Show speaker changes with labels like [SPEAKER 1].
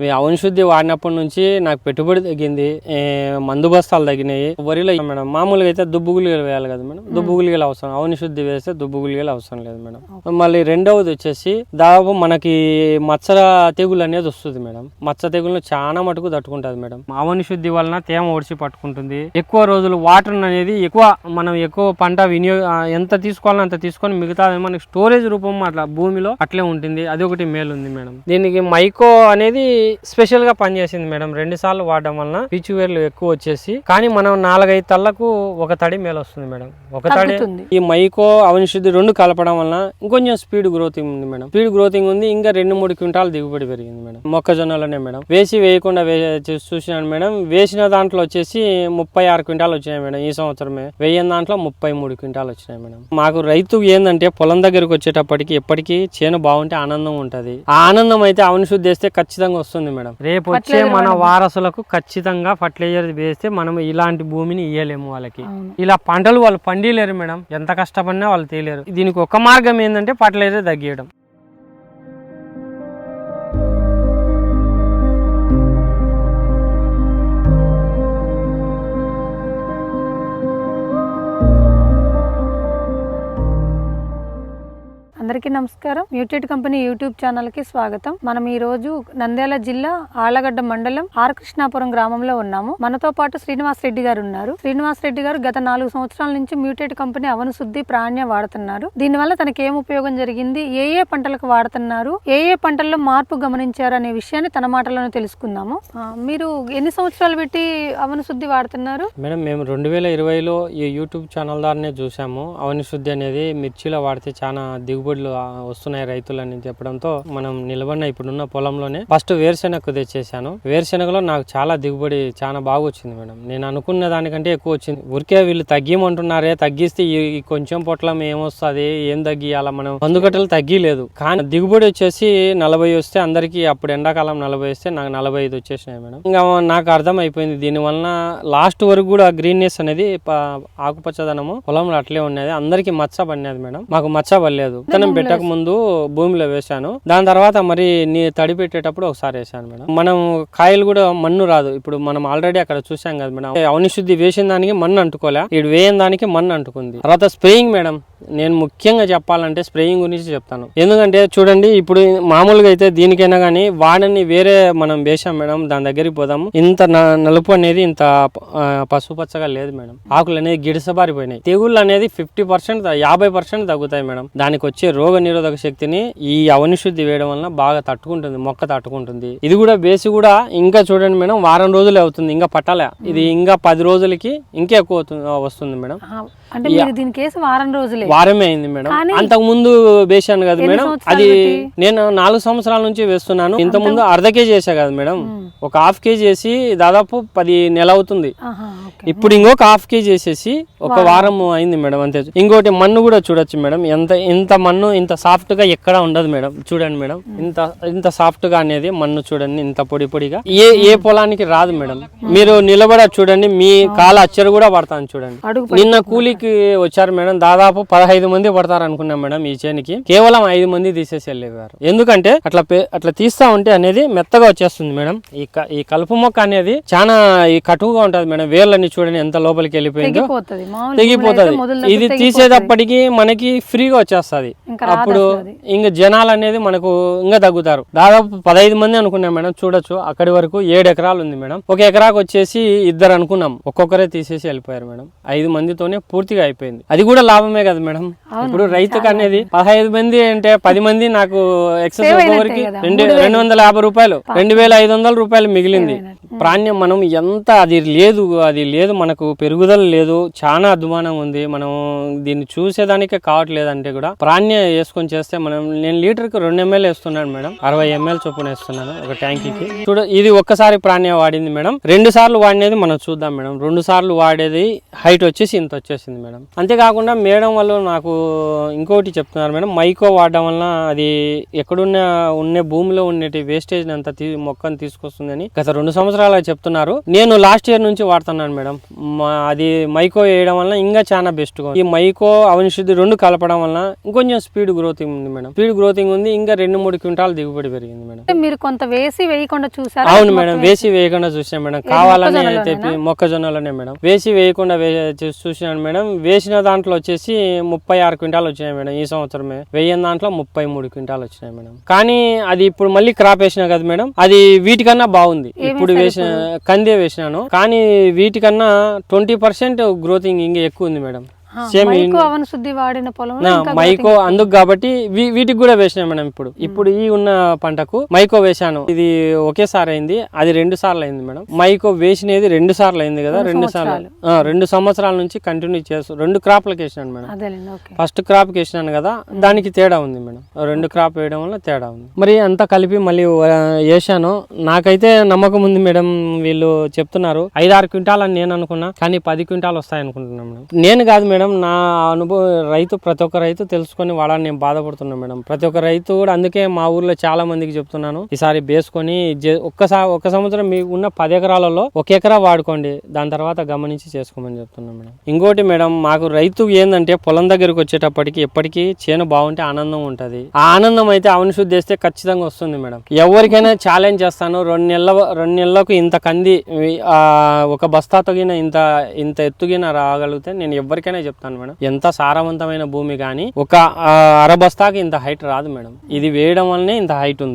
[SPEAKER 1] మీ అవని శుద్ధి వాడినప్పటి నుంచి నాకు పెట్టుబడి తగ్గింది మందు బస్తాలు తగ్గినాయి. వరిలో మేడం మామూలుగా అయితే దుబ్బు గుళికలు వేయాలి కదా మేడం. దుబ్బు గుళికలు అవసరం అవని శుద్ధి వేస్తే దుబ్బు గుళికలు అవసరం లేదు మేడం. మళ్ళీ రెండవది వచ్చేసి దాదాపు మనకి మచ్చ తెగులు అనేది వస్తుంది మేడం. మచ్చ తెగులను చాలా మటుకు తట్టుకుంటుంది మేడం. అవని శుద్ధి వలన తేమ ఒడిచి పట్టుకుంటుంది. ఎక్కువ రోజులు వాటర్ అనేది ఎక్కువ మనం ఎక్కువ పంట వినియోగ ఎంత తీసుకోవాలో అంత తీసుకొని మిగతా మనకి స్టోరేజ్ రూపం అట్లా భూమిలో అట్లే ఉంటుంది. అది ఒకటి మేలు ఉంది మేడం. దీనికి మైకో అనేది స్పెషల్గా పనిచేసింది మేడం. రెండు సార్లు వాడడం వలన పీచు వేర్లు ఎక్కువ వచ్చేసి కానీ మనం నాలుగైదు తల్లకు ఒక తడి మేలు వస్తుంది మేడం. ఒక తడి. ఈ మైకో అవని శుద్ధి రెండు కలపడం వలన ఇంకొంచెం స్పీడ్ గ్రోతింగ్ ఉంది మేడం. స్పీడ్ గ్రోతింగ్ ఉంది ఇంకా రెండు మూడు క్వింటాల్ దిగుబడి పెరిగింది మేడం. మొక్కజొన్నలోనే మేడం. వేసి వేయకుండా చూసినాను మేడం. వేసిన దాంట్లో వచ్చేసి ముప్పై ఆరు క్వింటాల్ వచ్చినాయి మేడం ఈ సంవత్సరమే. వేయని దాంట్లో ముప్పై మూడు క్వింటాల్ వచ్చినాయి మేడం. మాకు రైతు ఏంటంటే పొలం దగ్గరకు వచ్చేటప్పటికి ఎప్పటికీ చేను బాగుంటే ఆనందం ఉంటది. ఆ ఆనందం అయితే అవని శుద్ధి వేస్తే ఖచ్చితంగా వస్తుంది. మేడం. రేపు వచ్చే మన వారసులకు ఖచ్చితంగా ఫర్టిలైజర్ వేస్తే మనం ఇలాంటి భూమిని ఇయ్యలేము వాళ్ళకి. ఇలా పంటలు వాళ్ళు పండిలేరు మేడం. ఎంత కష్టపడినా వాళ్ళు తేలేరు. దీనికి ఒక మార్గం ఏంటంటే ఫర్టిలైజర్ తగ్గియడం
[SPEAKER 2] అందరికీ నమస్కారం. మ్యూటెడ్ కంపెనీ యూట్యూబ్ ఛానల్కి స్వాగతం. మనం ఈ రోజు నంద్యాల జిల్లా ఆళ్ళగడ్డ మండలం ఆర్ కృష్ణాపురం గ్రామంలో ఉన్నాము. మనతో పాటు శ్రీనివాస్ రెడ్డి గారు ఉన్నారు. శ్రీనివాస్ రెడ్డి గారు గత నాలుగు సంవత్సరాల నుంచి మ్యూటెడ్ కంపెనీ అవను శుద్ధి ప్రాణ్య వాడుతున్నారు. దీనివల్ల తనకి ఏం ఉపయోగం జరిగింది? ఏ ఏ పంటలకు వాడుతున్నారు? ఏ ఏ పంటల్లో మార్పు గమనించారు అనే విషయాన్ని తన మాటలను తెలుసుకుందాము. మీరు ఎన్ని సంవత్సరాలు పెట్టి అవను శుద్ధి వాడుతున్నారు?
[SPEAKER 1] మేడం మేము రెండు వేల ఇరవైలో ఈ యూట్యూబ్ ఛానల్ ద్వారానే చూసాము అవని శుద్ధి అనేది మిర్చిలో వాడితే చాలా దిగుబడి దిగుబడులు వస్తున్నాయి రైతులని చెప్పడంతో మనం నిలబడిన ఇప్పుడున్న పొలంలోనే ఫస్ట్ వేరుశెనగకు తెచ్చేసాను వేరుశెనగలో నాకు చాలా దిగుబడి చాలా బాగా వచ్చింది మేడం. నేను అనుకున్న దానికంటే ఎక్కువ వచ్చింది. ఊరికే వీళ్ళు తగ్గిమంటున్నారే తగ్గిస్తే ఈ కొంచెం పొట్లం ఏమొస్తుంది ఏం తగ్గియాల మనం? మందుకట్టలు తగ్గిలేదు. కానీ దిగుబడి వచ్చేసి నలభై వస్తే అందరికీ అప్పుడు ఎండాకాలం నలభై వస్తే నాకు నలభై ఐదు వచ్చేసినాయి మేడం. ఇంకా నాకు అర్థం అయిపోయింది దీనివలన లాస్ట్ వరకు కూడా గ్రీన్నెస్ అనేది ఆకుపచ్చదనము పొలంలో అట్లే ఉన్నది అందరికి మచ్చ పడినది మేడం. మాకు మచ్చ పడలేదు. విత్తనం పెట్టక ముందు భూమిలో వేశాను. దాని తర్వాత మరి నీ తడి పెట్టేటప్పుడు ఒకసారి వేసాను మేడం. మనం కాయలు కూడా మన్ను రాదు. ఇప్పుడు మనం ఆల్రెడీ అక్కడ చూసాం కదా మేడం. అవని శుద్ధి వేసిన దానికి మన్ను అంటుకోలే. ఇటు వేయని దానికి మన్ను అంటుకుంది. తర్వాత స్ప్రేయింగ్ మేడం. నేను ముఖ్యంగా చెప్పాలంటే స్ప్రేయింగ్ గురించి చెప్తాను. ఎందుకంటే చూడండి ఇప్పుడు మామూలుగా అయితే దీనికైనా కానీ వాడని వేరే మనం వేసాం మేడం దాని దగ్గరికి పోదాము ఇంత నలుపు అనేది ఇంత ఆ, పసుపు పచ్చగా లేదు మేడం. ఆకులు అనేది గిడసబారిపోయినాయి. తెగుళ్ళు అనేది ఫిఫ్టీ పర్సెంట్ యాభై పర్సెంట్ తగ్గుతాయి మేడం. దానికి వచ్చే రోగ నిరోధక శక్తిని ఈ అవని శుద్ధి వేయడం వలన బాగా తట్టుకుంటుంది మొక్క తట్టుకుంటుంది. ఇది కూడా బేసి కూడా ఇంకా చూడండి మేడం వారం రోజులు అవుతుంది ఇంకా పట్టాలే. ఇది ఇంకా పది రోజులకి ఇంకా ఎక్కువ వస్తుంది మేడం.
[SPEAKER 2] అంటే దీనికి వారం రోజులే.
[SPEAKER 1] వారమే అయింది మేడం. అంతకు ముందు వేసాను కదా మేడం. అది? నేను నాలుగు సంవత్సరాల నుంచి వేస్తున్నాను. ఇంత ముందు అర్ధ కేజీ వేసా కదా మేడం. ఒక హాఫ్ కేజీ వేసి దాదాపు పది నెల అవుతుంది. ఇప్పుడు ఇంకొక హాఫ్ కేజీ వేసేసి ఒక వారం. అయింది మేడం అంతే. ఇంకోటి మన్ను కూడా చూడొచ్చు మేడం. ఎంత ఇంత మన్ను ఇంత సాఫ్ట్గా ఎక్కడ ఉండదు మేడం. చూడండి మేడం. ఇంత ఇంత సాఫ్ట్గా అనేది మన్ను చూడండి ఇంత పొడి పొడిగా. ఏ ఏ పొలానికి రాదు మేడం. మీరు నిలబడ చూడండి మీ కాల అచ్చరు కూడా పడతాను చూడండి. నిన్న కూలీకి వచ్చారు మేడం దాదాపు పదహైదు మంది పడతారు అనుకున్నాం మేడం ఈ చేనికి. కేవలం ఐదు మంది తీసేసి వెళ్ళేవారు. ఎందుకంటే అట్లా అట్లా తీస్తా ఉంటే అనేది మెత్తగా వచ్చేస్తుంది మేడం. ఈ ఈ కలుపు మొక్క అనేది చాలా ఈ కటువుగా ఉంటది మేడం. వేర్లన్నీ చూడండి ఎంత లోపలికి వెళ్ళిపోయిందో.
[SPEAKER 2] తెగిపోతుంది.
[SPEAKER 1] ఇది. తీసేటప్పటికి మనకి ఫ్రీగా వచ్చేస్తది. అప్పుడు. ఇంకా జనాలు అనేది మనకు ఇంకా తగ్గుతారు. దాదాపు పదహైదు మంది అనుకున్నాం మేడం. చూడొచ్చు. అక్కడి వరకు ఏడు ఎకరాలు ఉంది మేడం. ఒక ఎకరాకు వచ్చేసి ఇద్దరు అనుకున్నాం. ఒక్కొక్కరే తీసేసి వెళ్ళిపోయారు మేడం. ఐదు మందితోనే పూర్తిగా అయిపోయింది. అది కూడా లాభమే కదా మేడం. ఇప్పుడు రైతుకు అనేది పదహైదు మంది అంటే పది మంది నాకు ఎక్సెస్
[SPEAKER 2] కదా.
[SPEAKER 1] రెండు రెండు వందల యాభై రూపాయలు రెండు వేల ఐదు వందల రూపాయలు మిగిలింది. ప్రాణ్యం మనం ఎంత అది లేదు అది లేదు మనకు పెరుగుదల లేదు చాలా అధ్వానం ఉంది. మనం దీన్ని చూసేదానికే కావట్లేదు అంటే కూడా ప్రాణ్య వేసుకొని చేస్తే మనం నేను లీటర్కి రెండు ఎంఎల్ వేస్తున్నాను మేడం. అరవై ఎంఎల్ చొప్పున వేస్తున్నాను ఒక ట్యాంకీకి. చూడ ఇది ఒక్కసారి ప్రాణ్య వాడింది మేడం. రెండు సార్లు వాడినది మనం చూద్దాం మేడం. రెండు సార్లు వాడేది హైట్ వచ్చేసి ఇంత వచ్చేసింది మేడం. అంతేకాకుండా మేడం వాళ్ళు నాకు ఇంకోటి చెప్తున్నారు మేడం. మైకో వాడడం వలన అది ఎక్కడున్న ఉన్న భూమిలో ఉన్నటి వేస్టేజ్ అంతా తీ మొక్కను తీసుకొస్తుందని గత రెండు సంవత్సరాలు చెప్తున్నారు. నేను లాస్ట్ ఇయర్ నుంచి వాడుతున్నాను మేడం. అది మైకో వేయడం వల్ల ఇంకా చాలా బెస్ట్ ఈ మైకో అవనిశుద్ధి రెండు కలపడం వలన ఇంకొంచెం స్పీడ్ గ్రోతింగ్ ఉంది మేడం. స్పీడ్ గ్రోతింగ్ ఉంది ఇంకా రెండు మూడు క్వింటాల్ దిగుబడి పెరిగింది మేడం.
[SPEAKER 2] మీరు కొంత వేసి వేయకుండా చూసారా?
[SPEAKER 1] అవును మేడం వేసి? వేయకుండా చూసాం మేడం. కావాలని తెప్పి మొక్కజొన్నలోనే మేడం. వేసి వేయకుండా వే చూ- చూసినాను మేడం. వేసిన దాంట్లో వచ్చేసి ముప్పై ఆరు క్వింటాలు వచ్చినాయి మేడం ఈ సంవత్సరమే. వేయని దాంట్లో ముప్పై మూడు క్వింటాలు వచ్చినాయి మేడం. కానీ అది ఇప్పుడు మళ్ళీ క్రాప్ వేసినా కదా మేడం అది వీటికన్నా బాగుంది. ఇప్పుడు వేసిన కందే వేసినాను. కానీ వీటికన్నా ట్వంటీ పర్సెంట్ గ్రోతింగ్ ఇంకా ఎక్కువ ఉంది మేడం. సేమ్
[SPEAKER 2] మైకో అవన శుద్ధి వాడిన పొలంలో
[SPEAKER 1] నా
[SPEAKER 2] ఇంకా
[SPEAKER 1] మైకో అందుకు కాబట్టి వీటికి కూడా వేసినా మేడం ఇప్పుడు. ఇప్పుడు ఈ ఉన్న పంటకు మైకో వేశాను. ఇది ఒకేసారి అయింది. అది రెండు సార్లు అయింది మేడం. మైకో వేసినది రెండు సార్లు అయింది కదా రెండు సార్లు. రెండు సంవత్సరాల నుంచి కంటిన్యూ చేస్తూ రెండు క్రాప్లకు వేసినాను మేడం. ఫస్ట్ క్రాప్ వేసినాను కదా దానికి తేడా ఉంది మేడం. రెండు క్రాప్ వేయడం వల్ల తేడా ఉంది. మరి అంతా కలిపి మళ్ళీ వేసాను నాకైతే నమ్మకం ఉంది మేడం వీళ్ళు చెప్తున్నారు. ఐదారు క్వింటాల్ అని నేను అనుకున్నా కానీ పది క్వింటాల్ వస్తాయి అనుకుంటున్నాను మేడం. నేను కాదు మేడం నా అనుభవం రైతు ప్రతి ఒక్క రైతు తెలుసుకొని వాడాలని నేను బాధపడుతున్నాను మేడం. ప్రతి ఒక్క రైతు కూడా అందుకే మా ఊర్లో చాలా మందికి చెప్తున్నాను. ఈసారి బేసుకొని ఒక్కసారి ఒక్క సంవత్సరం మీకు ఉన్న పది ఎకరాలలో ఒక ఎకరా వాడుకోండి. దాని తర్వాత గమనించి చేసుకోమని చెప్తున్నాను మేడం. ఇంకోటి మేడం మాకు రైతు ఏంటంటే పొలం దగ్గరికి వచ్చేటప్పటికి ఎప్పటికీ చేను బాగుంటే ఆనందం ఉంటుంది. ఆ ఆనందం అయితే అవని శుద్ధి చేస్తే ఖచ్చితంగా వస్తుంది మేడం. ఎవరికైనా ఛాలెంజ్ చేస్తాను. రెండు నెలల రెండు నెలలకు ఇంత కంది ఒక బస్తా తగిన ఇంత ఇంత ఎత్తుగిన రాగలిగితే నేను ఎవరికైనా చెప్తాను మేడం. ఎంత సారవంతమైన భూమి కానీ ఒక అరబస్తాకి అర బస్తాకి ఇంత హైట్ రాదు మేడం. ఇది వేయడం వల్లనే ఇంత హైట్ ఉంది.